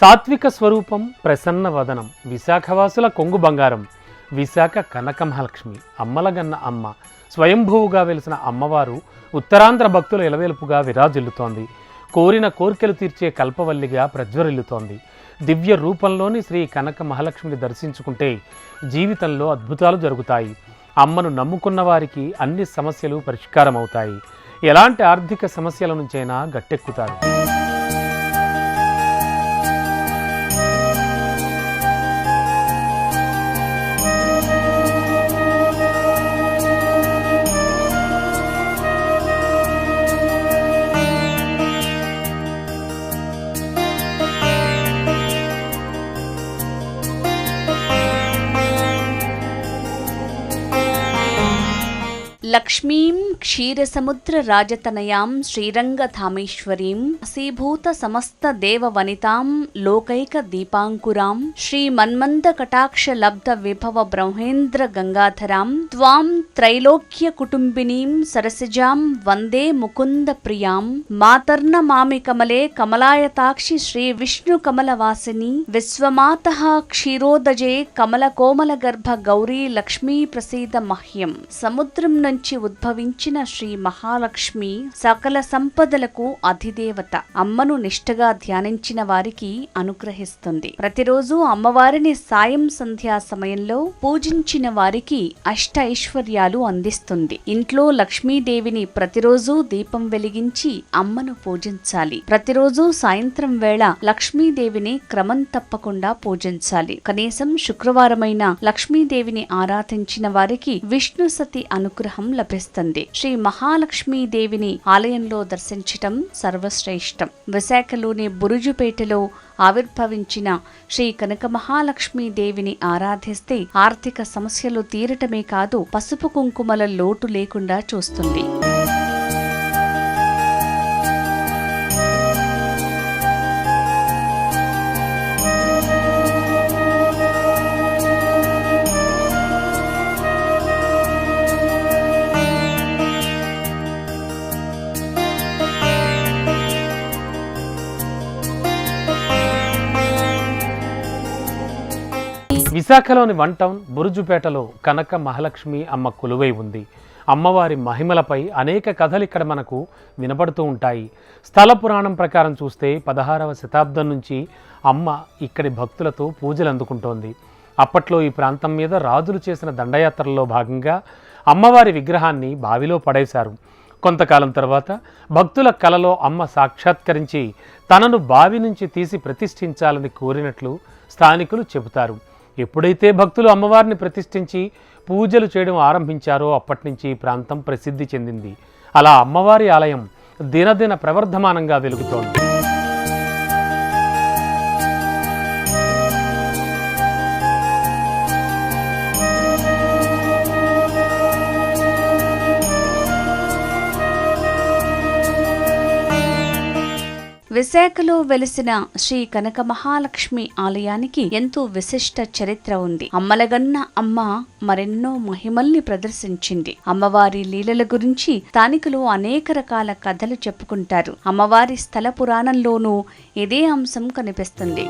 సాత్విక స్వరూపం ప్రసన్న వదనం విశాఖవాసుల కొంగు బంగారం విశాఖ కనకమహాలక్ష్మి అమ్మలగన్న అమ్మ స్వయంభూవుగా వెలిసిన అమ్మవారు ఉత్తరాంధ్ర భక్తుల ఇలవేలుపుగా విరాజిల్లుతోంది. కోరిన కోరికలు తీర్చే కల్పవల్లిగా ప్రజ్వరిల్లుతోంది. దివ్య రూపంలోని శ్రీ కనక మహాలక్ష్మిని దర్శించుకుంటే జీవితంలో అద్భుతాలు జరుగుతాయి. అమ్మను నమ్ముకున్న వారికి అన్ని సమస్యలు పరిష్కారమవుతాయి. ఎలాంటి ఆర్థిక సమస్యల నుంచైనా గట్టెక్కుతారు. लक्ष्मीम క్షీరసముద్ర రాజతనయాం శ్రీరంగధామేశ్వరీం అసీభూత సమస్త దేవవనితాం లోకైక దీపాంకురాం శ్రీమన్మంద కటాక్ష లబ్ధ విభవ బ్రహ్మేంద్ర గంగాధరాం త్వాం త్రైలోక్య కుటుంబినీం సరసిజాం వందే ముకుంద ప్రియాం మాతర్న మామి కమలే కమలాయతాక్షి శ్రీ విష్ణు కమలవాసిని విశ్వమాత క్షీరోదజే కమల కోమల గర్భ గౌరీ లక్ష్మీ ప్రసీద మహ్యం సముద్రం నుంచి ఉద్భవించిన శ్రీ మహాలక్ష్మి సకల సంపదలకు అధిదేవత. అమ్మను నిష్ఠగా ధ్యానించిన వారికి అనుగ్రహిస్తుంది. ప్రతిరోజు అమ్మవారిని సాయం సంధ్యా సమయంలో పూజించిన వారికి అష్ట ఐశ్వర్యాలు అందిస్తుంది. ఇంట్లో లక్ష్మీదేవిని ప్రతిరోజు దీపం వెలిగించి అమ్మను పూజించాలి. ప్రతిరోజు సాయంత్రం వేళ లక్ష్మీదేవిని క్రమం తప్పకుండా పూజించాలి. కనీసం శుక్రవారమైన లక్ష్మీదేవిని ఆరాధించిన వారికి విష్ణు సతి అనుగ్రహం లభిస్తుంది. శ్రీ మహాలక్ష్మీదేవిని ఆలయంలో దర్శించటం సర్వశ్రేష్టం. విశాఖలోని బురుజుపేటలో ఆవిర్భవించిన శ్రీ కనక మహాలక్ష్మీదేవిని ఆరాధిస్తే ఆర్థిక సమస్యలు తీరటమే కాదు పసుపు కుంకుమల లోటు లేకుండా చూస్తుంది. విశాఖలోని వన్ టౌన్ బురుజుపేటలో కనక మహాలక్ష్మి అమ్మ కొలువై ఉంది. అమ్మవారి మహిమలపై అనేక కథలు ఇక్కడ మనకు వినపడుతూ ఉంటాయి. స్థల పురాణం ప్రకారం చూస్తే పదహారవ శతాబ్దం నుంచి అమ్మ ఇక్కడి భక్తులతో పూజలు అందుకుంటోంది. అప్పట్లో ఈ ప్రాంతం మీద రాజులు చేసిన దండయాత్రల్లో భాగంగా అమ్మవారి విగ్రహాన్ని బావిలో పడేశారు. కొంతకాలం తర్వాత భక్తుల కలలో అమ్మ సాక్షాత్కరించి తనను బావి నుంచి తీసి ప్రతిష్ఠించాలని కోరినట్లు స్థానికులు చెబుతారు. ఎప్పుడైతే భక్తులు అమ్మవారిని ప్రతిష్ఠించి పూజలు చేయడం ఆరంభించారో అప్పటి నుంచి ఈ ప్రాంతం ప్రసిద్ధి చెందింది. అలా అమ్మవారి ఆలయం దినదిన ప్రవర్ధమానంగా వెలుగుతోంది. విశాఖలో వెలిసిన శ్రీ కనక మహాలక్ష్మి ఆలయానికి ఎంతో విశిష్ట చరిత్ర ఉంది. అమ్మలగన్న అమ్మ మరెన్నో మహిమల్ని ప్రదర్శించింది. అమ్మవారి లీలల గురించి స్థానికులు అనేక రకాల కథలు చెప్పుకుంటారు. అమ్మవారి స్థల పురాణంలోనూ ఇదే అంశం కనిపిస్తుంది.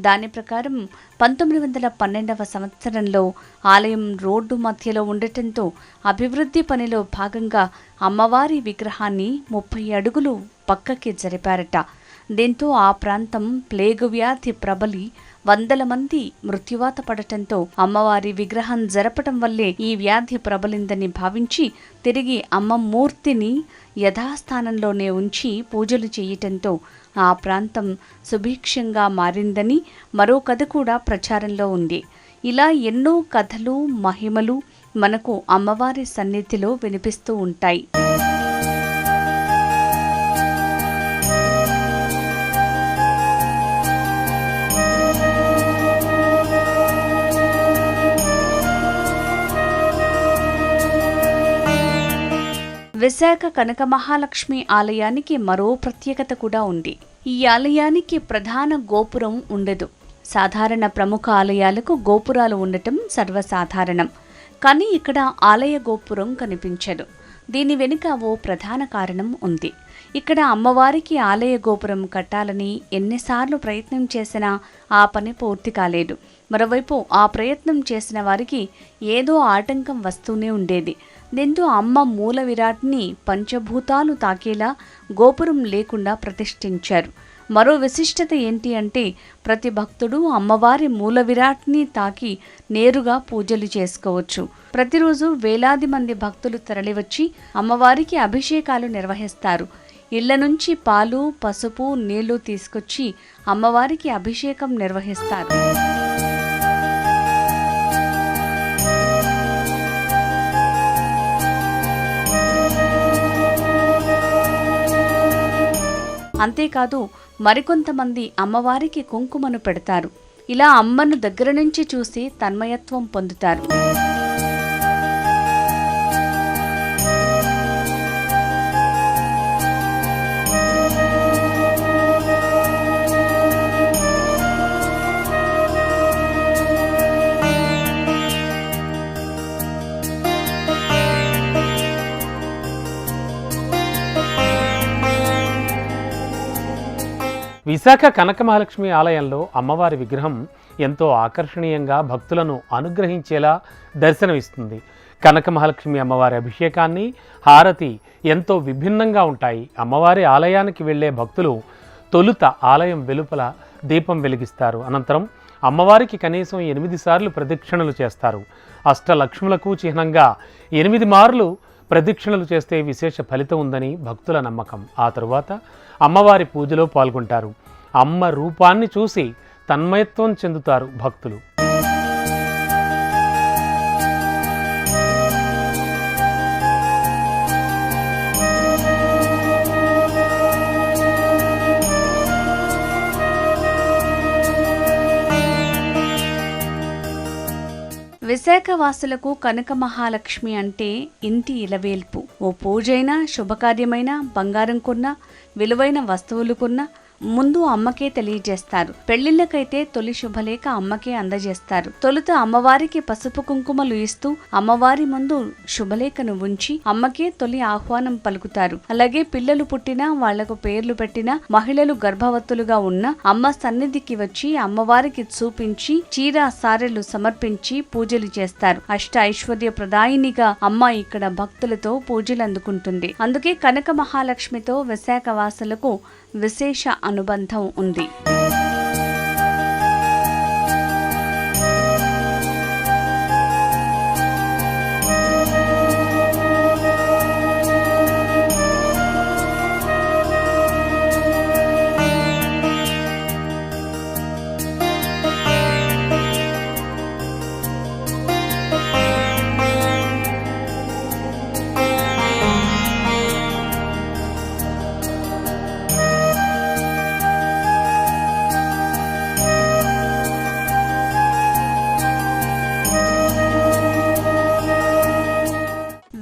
దాని ప్రకారం పంతొమ్మిది వందల పన్నెండవ సంవత్సరంలో ఆలయం రోడ్డు మధ్యలో ఉండటంతో అభివృద్ధి పనిలో భాగంగా అమ్మవారి విగ్రహాన్ని ముప్పై అడుగులు పక్కకి జరిపారట. దీంతో ఆ ప్రాంతం ప్లేగు వ్యాధి ప్రబలి వందల మంది మృత్యువాత పడటంతో అమ్మవారి విగ్రహం జరపటం వల్లే ఈ వ్యాధి ప్రబలిందని భావించి తిరిగి అమ్మ మూర్తిని యథాస్థానంలోనే ఉంచి పూజలు చేయటంతో ఆ ప్రాంతం సుభిక్షంగా మారిందని మరో కథ కూడా ప్రచారంలో ఉంది. ఇలా ఎన్నో కథలు మహిమలు మనకు అమ్మవారి సన్నిధిలో వినిపిస్తూ ఉంటాయి. విశాఖ కనక మహాలక్ష్మి ఆలయానికి మరో ప్రత్యేకత కూడా ఉంది. ఈ ఆలయానికి ప్రధాన గోపురం ఉండదు. సాధారణ ప్రముఖ ఆలయాలకు గోపురాలు ఉండటం సర్వసాధారణం. కానీ ఇక్కడ ఆలయ గోపురం కనిపించదు. దీని వెనుక ఓ ప్రధాన కారణం ఉంది. ఇక్కడ అమ్మవారికి ఆలయ గోపురం కట్టాలని ఎన్నిసార్లు ప్రయత్నం చేసినా ఆ పని పూర్తి కాలేదు. మరోవైపు ఆ ప్రయత్నం చేసిన వారికి ఏదో ఆటంకం వస్తూనే ఉండేది. దీంతో అమ్మ మూల విరాట్ని పంచభూతాలు తాకేలా గోపురం లేకుండా ప్రతిష్ఠించారు. మరో విశిష్టత ఏంటి అంటే ప్రతి భక్తుడు అమ్మవారి మూల విరాట్ని తాకి నేరుగా పూజలు చేసుకోవచ్చు. ప్రతిరోజు వేలాది మంది భక్తులు తరలివచ్చి అమ్మవారికి అభిషేకాలు నిర్వహిస్తారు. ఇళ్ళ నుంచి పాలు పసుపు నీళ్ళు తీసుకొచ్చి అమ్మవారికి అభిషేకం నిర్వహిస్తారు. అంతేకాదు మరికొంతమంది అమ్మవారికి కుంకుమను పెడతారు. ఇలా అమ్మను దగ్గర నుంచి చూసి తన్మయత్వం పొందుతారు. విశాఖ కనక మహాలక్ష్మి ఆలయంలో అమ్మవారి విగ్రహం ఎంతో ఆకర్షణీయంగా భక్తులను అనుగ్రహించేలా దర్శనమిస్తుంది. కనక మహాలక్ష్మి అమ్మవారి అభిషేకాన్ని హారతి ఎంతో విభిన్నంగా ఉంటాయి. అమ్మవారి ఆలయానికి వెళ్ళే భక్తులు తొలుత ఆలయం వెలుపల దీపం వెలిగిస్తారు. అనంతరం అమ్మవారికి కనీసం ఎనిమిది సార్లు ప్రదక్షిణలు చేస్తారు. అష్టలక్ష్ములకు చిహ్నంగా ఎనిమిది మార్లు ప్రదక్షిణలు చేస్తే విశేష ఫలితం ఉందని భక్తుల నమ్మకం. ఆ తరువాత అమ్మవారి పూజలో పాల్గొంటారు. అమ్మ రూపాన్ని చూసి తన్మయత్వం చెందుతారు భక్తులు. విశాఖ వాసులకు కనక మహాలక్ష్మి అంటే ఇంటి ఇలవేల్పు. ఓ పూజైనా శుభకార్యమైనా బంగారం కొన్నా విలువైన వస్తువులు కొన్నా ముందు అమ్మకే తెలియజేస్తారు. పెళ్ళిళ్ళకైతే తొలి శుభలేఖ అమ్మకే అందజేస్తారు. తొలుత అమ్మవారికి పసుపు కుంకుమలు ఇస్తూ అమ్మవారి ముందు శుభలేఖను ఉంచి అమ్మకే తొలి ఆహ్వానం పలుకుతారు. అలాగే పిల్లలు పుట్టినా వాళ్ళకు పేర్లు పెట్టినా మహిళలు గర్భవతులుగా ఉన్న అమ్మ సన్నిధికి వచ్చి అమ్మవారికి చూపించి చీర సారెలు సమర్పించి పూజలు చేస్తారు. అష్ట ఐశ్వర్య ప్రదాయినిగా అమ్మ ఇక్కడ భక్తులతో పూజలు అందుకుంటుంది అందుకే కనక మహాలక్ష్మితో విశాఖ వాసులకు విశేష అనుబంధం ఉంది.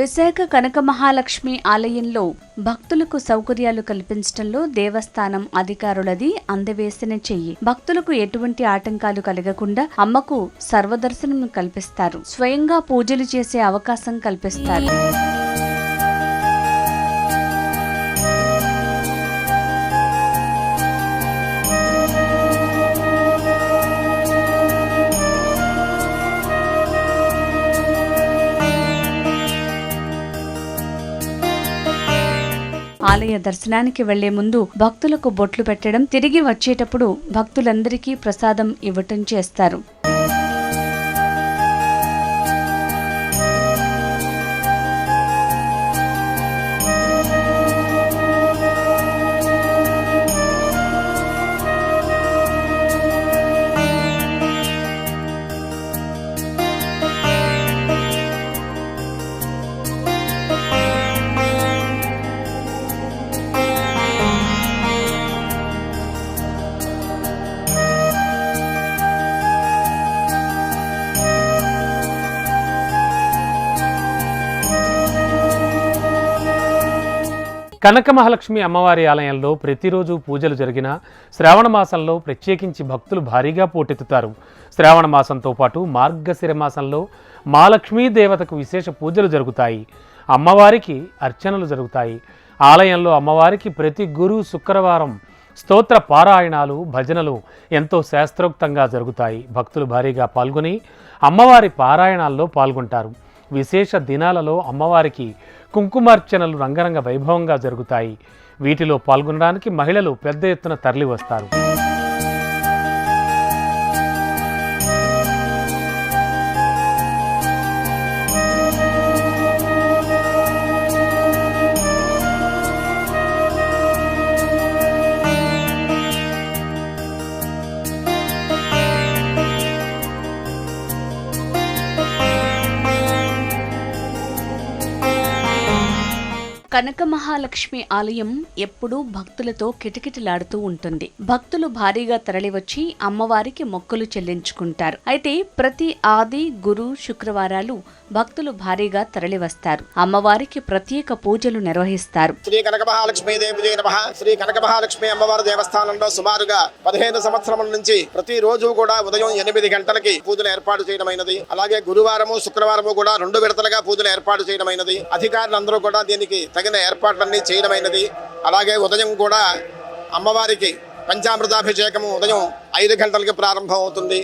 విశాఖ కనక మహాలక్ష్మి ఆలయంలో భక్తులకు సౌకర్యాలు కల్పించడంలో దేవస్థానం అధికారులది అందవేసిన చెయ్యి. భక్తులకు ఎటువంటి ఆటంకాలు కలగకుండా అమ్మకు సర్వదర్శనం కల్పిస్తారు. స్వయంగా పూజలు చేసే అవకాశం కల్పిస్తారు. ఆలయ దర్శనానికి వెళ్ళే ముందు భక్తులకు బొట్లు పెట్టడం తిరిగి వచ్చేటప్పుడు భక్తులందరికీ ప్రసాదం ఇవ్వటం చేస్తారు. కనక మహాలక్ష్మి అమ్మవారి ఆలయంలో ప్రతిరోజు పూజలు జరిగిన శ్రావణ మాసంలో ప్రత్యేకించి భక్తులు భారీగా పోటెత్తుతారు. శ్రావణ మాసంతో పాటు మార్గశిర మాసంలో మహాలక్ష్మీ దేవతకు విశేష పూజలు జరుగుతాయి. అమ్మవారికి అర్చనలు జరుగుతాయి. ఆలయంలో అమ్మవారికి ప్రతి గురు శుక్రవారం స్తోత్ర పారాయణాలు భజనలు ఎంతో శాస్త్రోక్తంగా జరుగుతాయి. భక్తులు భారీగా పాల్గొని అమ్మవారి పారాయణాల్లో పాల్గొంటారు. విశేష దినాలలో అమ్మవారికి కుంకుమార్చనలు రంగరంగ వైభవంగా జరుగుతాయి. వీటిలో పాల్గొనడానికి మహిళలు పెద్ద ఎత్తున తరలివస్తారు. కనక మహాలక్ష్మి ఆలయం ఎప్పుడూ భక్తులతో కిటకిటలాడుతూ ఉంటుంది. భక్తులు భారీగా తరలివచ్చి అమ్మవారికి మొక్కులు చెల్లించుకుంటారు. అయితే ప్రతి ఆది గురు శుక్రవారాలు భక్తులు భారీగా తరలివస్తారు. అమ్మవారికి ప్రత్యేక పూజలు నిర్వహిస్తారు. శ్రీ కనక మహాలక్ష్మి దేవి శ్రీ కనక మహాలక్ష్మి అమ్మవారి దేవస్థానంలో సుమారుగా పదిహేను సంవత్సరముల నుంచి ప్రతి రోజు కూడా ఉదయం ఎనిమిది గంటలకి పూజలు ఏర్పాటు చేయడమైనది. అలాగే గురువారము శుక్రవారము కూడా రెండు విడతలుగా పూజలు ఏర్పాటు చేయడమైనది. అధికారులందరూ కూడా దీనికి తగిన ఏర్పాట్లన్నీ చేయడమైనది. అలాగే ఉదయం కూడా అమ్మవారికి పంచామృతాభిషేకము ఉదయం ఐదు గంటలకి ప్రారంభం అవుతుంది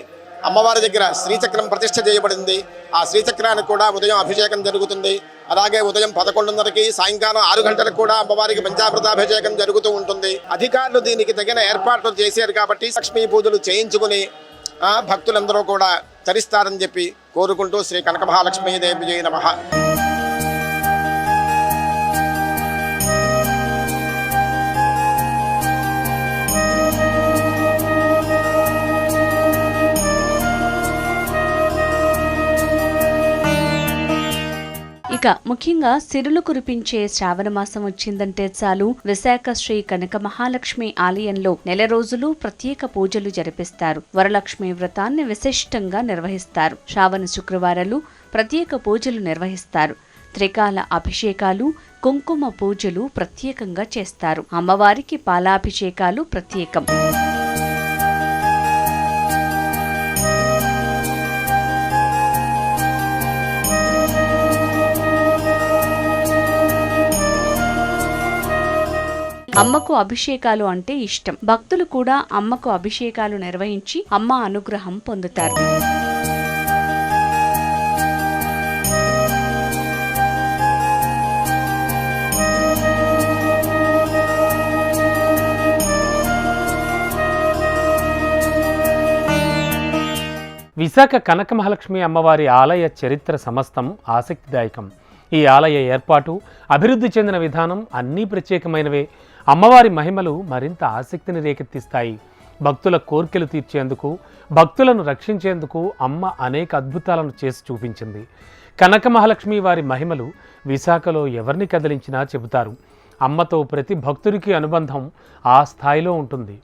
అమ్మవారి దగ్గర శ్రీచక్రం ప్రతిష్ఠ చేయబడింది. ఆ శ్రీచక్రానికి కూడా ఉదయం అభిషేకం జరుగుతుంది. అలాగే ఉదయం పదకొండున్నరకి సాయంకాలం ఆరు గంటలకు కూడా అమ్మవారికి పంచామృతాభిషేకం జరుగుతూ ఉంటుంది. అధికారులు దీనికి తగిన ఏర్పాట్లు చేశారు కాబట్టి లక్ష్మీ పూజలు చేయించుకుని భక్తులందరూ కూడా తరిస్తారని చెప్పి కోరుకుంటూ శ్రీ కనక మహాలక్ష్మీ దేవి జయ నమః. ఇక ముఖ్యంగా సిరులు కురిపించే శ్రావణ మాసం వచ్చిందంటే చాలు. విశాఖ శ్రీ కనక మహాలక్ష్మి ఆలయంలో నెల రోజులు ప్రత్యేక పూజలు జరిపిస్తారు. వరలక్ష్మి వ్రతాన్ని విశిష్టంగా నిర్వహిస్తారు. శ్రావణ శుక్రవారాలు ప్రత్యేక పూజలు నిర్వహిస్తారు. త్రికాల అభిషేకాలు కుంకుమ పూజలు ప్రత్యేకంగా చేస్తారు. అమ్మవారికి పాలాభిషేకాలు ప్రత్యేకం. అమ్మకు అభిషేకాలు అంటే ఇష్టం. భక్తులు కూడా అమ్మకు అభిషేకాలు నిర్వహించి అమ్మ అనుగ్రహం పొందుతారు. విశాఖ కనక మహాలక్ష్మి అమ్మవారి ఆలయ చరిత్ర సమస్తం ఆసక్తిదాయకం. ఈ ఆలయ ఏర్పాటు అభివృద్ధి చెందిన విధానం అన్నీ ప్రత్యేకమైనవే. అమ్మవారి మహిమలు మరింత ఆసక్తిని రేకెత్తిస్తాయి. భక్తుల కోర్కెలు తీర్చేందుకు భక్తులను రక్షించేందుకు అమ్మ అనేక అద్భుతాలను చేసి చూపించింది. కనక మహాలక్ష్మి వారి మహిమలు విశాఖలో ఎవరిని కదిలించినా చెబుతారు. అమ్మతో ప్రతి భక్తుడికి అనుబంధం ఆ స్థాయిలో ఉంటుంది.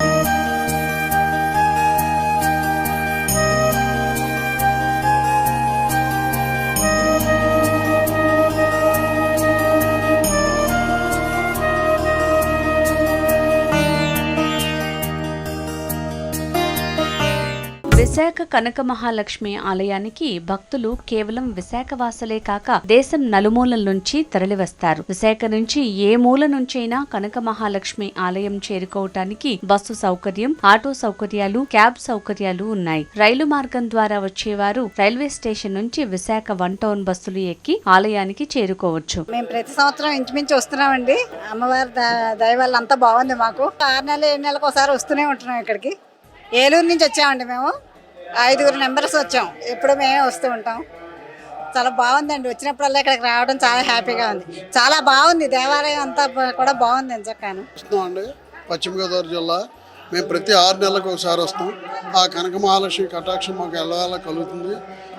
కనక మహాలక్ష్మి ఆలయానికి భక్తులు కేవలం విశాఖవాసులే కాక దేశం నలుమూలల నుంచి తరలివస్తారు. విశాఖ నుంచి ఏ మూల నుంచైనా కనక మహాలక్ష్మి ఆలయం చేరుకోవటానికి బస్సు సౌకర్యం ఆటో సౌకర్యాలు క్యాబ్ సౌకర్యాలు ఉన్నాయి. రైలు మార్గం ద్వారా వచ్చేవారు రైల్వే స్టేషన్ నుంచి విశాఖ వన్ టౌన్ బస్సులు ఎక్కి ఆలయానికి చేరుకోవచ్చు. మేము ప్రతి సంవత్సరం ఇంచుమించు వస్తున్నామండి. అమ్మవారి ద- దయ వల్ల అంతా బాగుంది మాకు. ఆరు నెలలు ఏడు నెలలకు ఒకసారి వస్తూనే ఉంటున్నాం ఇక్కడికి. ఏలూరు నుంచి వచ్చామండి మేము. ఐదుగురు మెంబర్స్ వచ్చాం. ఎప్పుడు మేమే వస్తూ ఉంటాం. చాలా బాగుందండి. వచ్చినప్పుడల్లా ఇక్కడికి రావడం చాలా హ్యాపీగా ఉంది. చాలా బాగుంది. దేవాలయం అంతా కూడా బాగుంది ఎంచక్కాను వస్తున్నాం అండి. పశ్చిమ గోదావరి జిల్లా. మేము ప్రతి ఆరు నెలలకు ఒకసారి వస్తాం. ఆ కనక మహాలక్ష్మి కటాక్షం మాకు ఎలా కలుగుతుంది.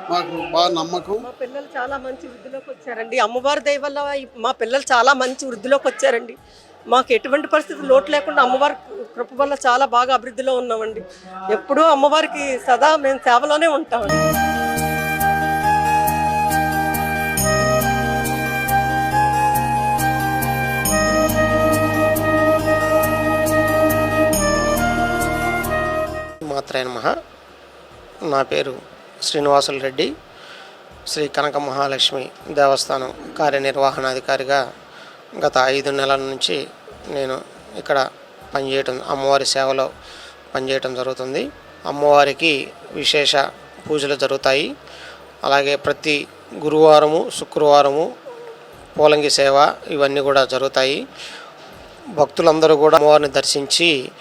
మాకు బాగా నమ్మకం. మా పిల్లలు చాలా మంచి వృద్ధిలోకి వచ్చారండి. అమ్మవారి దయ వల్ల మా పిల్లలు చాలా మంచి వృద్ధిలోకి వచ్చారండి. మాకు ఎటువంటి పరిస్థితి లోటు లేకుండా అమ్మవారి కృప వల్ల చాలా బాగా అభివృద్ధిలో ఉన్నామండి. ఎప్పుడూ అమ్మవారికి సదా మేము సేవలోనే ఉంటామండి. మాత్రే మహా. నా పేరు శ్రీనివాసులు రెడ్డి. శ్రీ కనక మహాలక్ష్మి దేవస్థానం కార్యనిర్వహణాధికారిగా గత ఐదు నెలల నుంచి నేను ఇక్కడ పనిచేయటం అమ్మవారి సేవలో పనిచేయటం జరుగుతుంది. అమ్మవారికి విశేష పూజలు జరుగుతాయి. అలాగే ప్రతి గురువారము శుక్రవారము పోలంగి సేవ ఇవన్నీ కూడా జరుగుతాయి. భక్తులందరూ కూడా అమ్మవారిని దర్శించి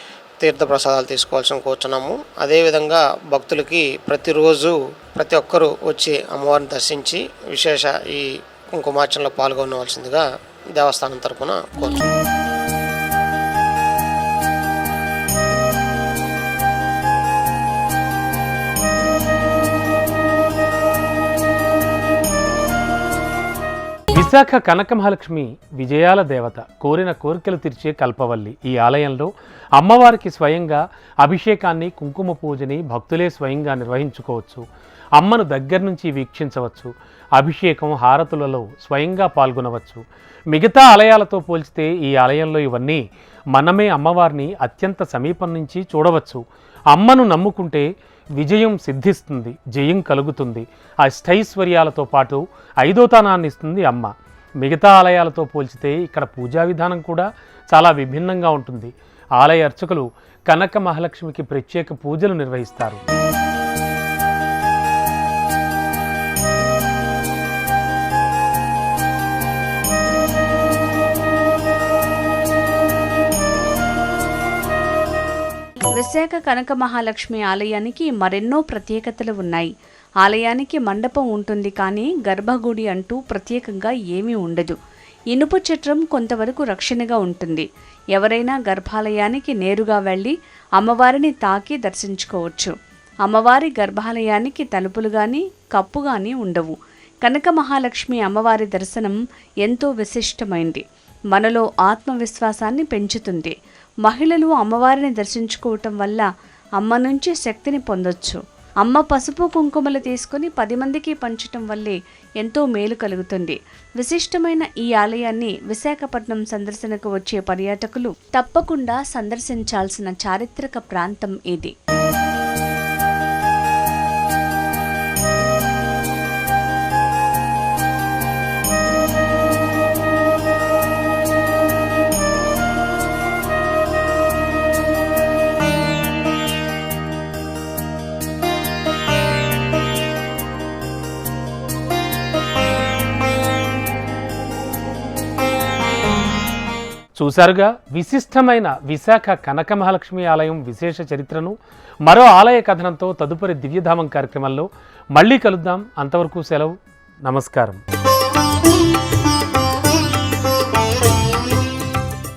తీర్థప్రసాదాలు తీసుకోవాల్సిన కూర్చున్నాము. అదేవిధంగా భక్తులకి ప్రతిరోజు ప్రతి ఒక్కరూ వచ్చి అమ్మవారిని దర్శించి విశేష ఈ కుంకుమార్చనలో పాల్గొనవలసిందిగా దేవస్థానం తరఫున కోరుతున్నాము విశాఖ కనక మహాలక్ష్మి విజయాల దేవత కోరిన కోరికలు తీర్చే కల్పవల్లి ఈ ఆలయంలో అమ్మవారికి స్వయంగా అభిషేకాన్ని కుంకుమ పూజని భక్తులే స్వయంగా నిర్వహించుకోవచ్చు. అమ్మను దగ్గర నుంచి వీక్షించవచ్చు. అభిషేకం హారతులలో స్వయంగా పాల్గొనవచ్చు. మిగతా ఆలయాలతో పోల్చితే ఈ ఆలయంలో ఇవన్నీ మనమే అమ్మవారిని అత్యంత సమీపం నుంచి చూడవచ్చు. అమ్మను నమ్ముకుంటే విజయం సిద్ధిస్తుంది జయం కలుగుతుంది. ఆ అష్టైశ్వర్యాలతో పాటు ఐదోతనాన్ని ఇస్తుంది అమ్మ. మిగతా ఆలయాలతో పోల్చితే ఇక్కడ పూజా విధానం కూడా చాలా విభిన్నంగా ఉంటుంది. ఆలయ అర్చకులు కనక మహాలక్ష్మికి ప్రత్యేక పూజలు నిర్వహిస్తారు. విశాఖ కనక మహాలక్ష్మి ఆలయానికి మరెన్నో ప్రత్యేకతలు ఉన్నాయి. ఆలయానికి మండపం ఉంటుంది కానీ గర్భగుడి అంటూ ప్రత్యేకంగా ఏమీ ఉండదు. ఇనుప చట్రం కొంతవరకు రక్షణగా ఉంటుంది. ఎవరైనా గర్భాలయానికి నేరుగా వెళ్ళి అమ్మవారిని తాకి దర్శించుకోవచ్చు. అమ్మవారి గర్భాలయానికి తలుపులు కానీ కప్పు కానీ ఉండవు. కనక మహాలక్ష్మి అమ్మవారి దర్శనం ఎంతో విశిష్టమైంది. మనలో ఆత్మవిశ్వాసాన్ని పెంచుతుంది. మహిళలు అమ్మవారిని దర్శించుకోవటం వల్ల అమ్మ నుంచి శక్తిని పొందొచ్చు. అమ్మ పసుపు కుంకుమలు తీసుకొని పది మందికి పంచటం వల్లే ఎంతో మేలు కలుగుతుంది. విశిష్టమైన ఈ ఆలయాన్ని విశాఖపట్నం సందర్శనకు వచ్చే పర్యాటకులు తప్పకుండా సందర్శించాల్సిన చారిత్రక ప్రాంతం ఇది. చూశారుగా విశిష్టమైన విశాఖ కనక మహాలక్ష్మి ఆలయం విశేష చరిత్రను మరో ఆలయ కథనంతో తదుపరి దివ్యధామం కార్యక్రమంలో మళ్ళీ కలుద్దాం. అంతవరకు సెలవు. నమస్కారం.